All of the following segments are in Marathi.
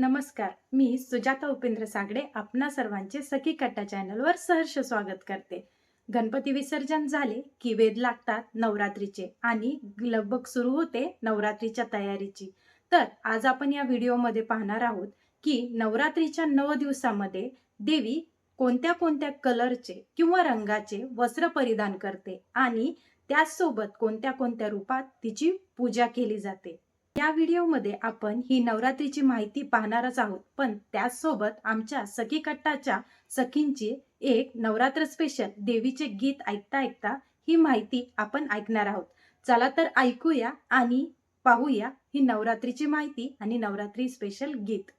नमस्कार मी सुजाता उपेंद्र सागडे आपणा सर्वांचे सखी कट्टा चॅनलवर सहर्ष स्वागत करते. गणपती विसर्जन झाले की वेद लागतात नवरात्रीचे आणि लगबग सुरू होते नवरात्रीच्या तयारीची. तर आज आपण या व्हिडिओमध्ये पाहणार आहोत की नवरात्रीच्या नव दिवसामध्ये देवी कोणत्या कोणत्या कलरचे किंवा रंगाचे वस्त्र परिधान करते आणि त्याचसोबत कोणत्या कोणत्या रूपात तिची पूजा केली जाते. या व्हिडिओमध्ये आपण ही नवरात्रीची माहिती पाहणारच आहोत. पण त्याचसोबत आमच्या सखी कट्टाच्या सखींची एक नवरात्र स्पेशल देवीचे गीत ऐकता ऐकता ही माहिती आपण ऐकणार आहोत. चला तर ऐकूया आणि पाहूया ही नवरात्रीची माहिती आणि नवरात्री स्पेशल गीत.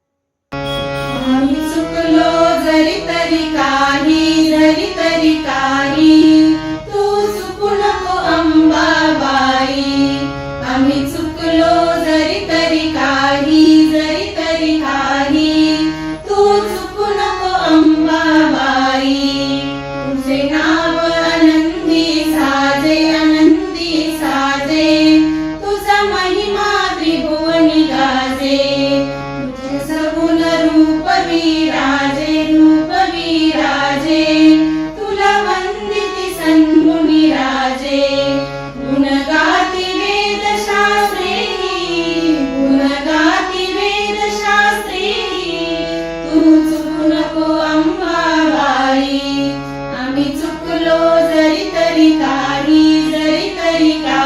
चुकलो जरी तरी काही तरी काही. शिकलो जरी तरी काही. नको अंबाबाई आम्ही चुकलो जरी तरी काही जरी तरी काही